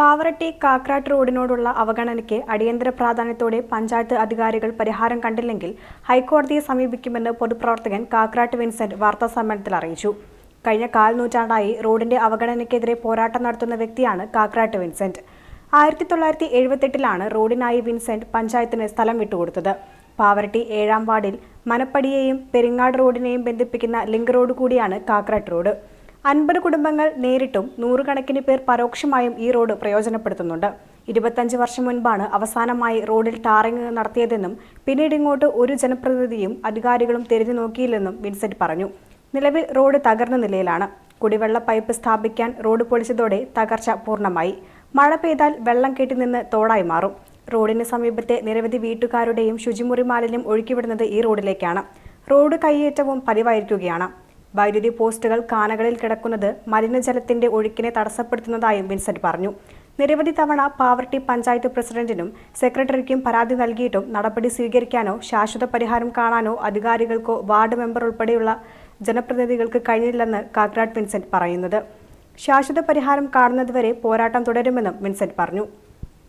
പാവറട്ടി കാക്രാട്ട് റോഡിനോടുള്ള അവഗണനയ്ക്ക് അടിയന്തര പ്രാധാന്യത്തോടെ പഞ്ചായത്ത് അധികാരികൾ പരിഹാരം കണ്ടില്ലെങ്കിൽ ഹൈക്കോടതിയെ സമീപിക്കുമെന്ന് പൊതുപ്രവർത്തകൻ കാക്രാട്ട് വിൻസെന്റ് വാർത്താസമ്മേളനത്തിൽ അറിയിച്ചു. കഴിഞ്ഞ കാൽ നൂറ്റാണ്ടായി റോഡിന്റെ അവഗണനയ്ക്കെതിരെ പോരാട്ടം നടത്തുന്ന വ്യക്തിയാണ് കാക്രാട്ട് വിൻസെന്റ്. ആയിരത്തി തൊള്ളായിരത്തി എഴുപത്തെട്ടിലാണ് റോഡിനായി വിൻസെന്റ് പഞ്ചായത്തിന് സ്ഥലം വിട്ടുകൊടുത്തത്. പാവറട്ടി ഏഴാം വാർഡിൽ മനപ്പടിയെയും പെരിങ്ങാട് റോഡിനെയും ബന്ധിപ്പിക്കുന്ന ലിങ്ക് റോഡ് കൂടിയാണ് കാക്രാട്ട് റോഡ്. അൻപത് കുടുംബങ്ങൾ നേരിട്ടും നൂറുകണക്കിന് പേർ പരോക്ഷമായും ഈ റോഡ് പ്രയോജനപ്പെടുത്തുന്നുണ്ട്. ഇരുപത്തഞ്ച് വർഷം മുൻപാണ് അവസാനമായി റോഡിൽ ടാറിംഗ് നടത്തിയതെന്നും പിന്നീട് ഇങ്ങോട്ട് ഒരു ജനപ്രതിനിധിയും അധികാരികളും തിരിഞ്ഞു നോക്കിയില്ലെന്നും വിൻസെന്റ് പറഞ്ഞു. നിലവിൽ റോഡ് തകർന്ന നിലയിലാണ്. കുടിവെള്ള പൈപ്പ് സ്ഥാപിക്കാൻ റോഡ് പൊളിച്ചതോടെ തകർച്ച പൂർണമായി. മഴ പെയ്താൽ വെള്ളം കെട്ടി നിന്ന് തോടായി മാറും. റോഡിന് സമീപത്തെ നിരവധി വീട്ടുകാരുടെയും ശുചിമുറി മാലിന്യം ഒഴുക്കിവിടുന്നത് ഈ റോഡിലേക്കാണ്. റോഡ് കൈയേറ്റവും പതിവായിരിക്കുകയാണ്. വൈദ്യുതി പോസ്റ്റുകൾ കാനകളിൽ കിടക്കുന്നത് മലിനജലത്തിന്റെ ഒഴുക്കിനെ തടസ്സപ്പെടുത്തുന്നതായും വിൻസെന്റ് പറഞ്ഞു. നിരവധി തവണ പാവർട്ടി പഞ്ചായത്ത് പ്രസിഡന്റിനും സെക്രട്ടറിക്കും പരാതി നൽകിയിട്ടും നടപടി സ്വീകരിക്കാനോ ശാശ്വത പരിഹാരം കാണാനോ അധികാരികൾക്കോ വാർഡ് മെമ്പർ ഉൾപ്പെടെയുള്ള ജനപ്രതിനിധികൾക്ക് കഴിഞ്ഞില്ലെന്ന് കാക്രാട്ട് വിൻസെന്റ് പറയുന്നത്. ശാശ്വത പരിഹാരം കാണുന്നതുവരെ പോരാട്ടം തുടരുമെന്നും വിൻസെന്റ് പറഞ്ഞു.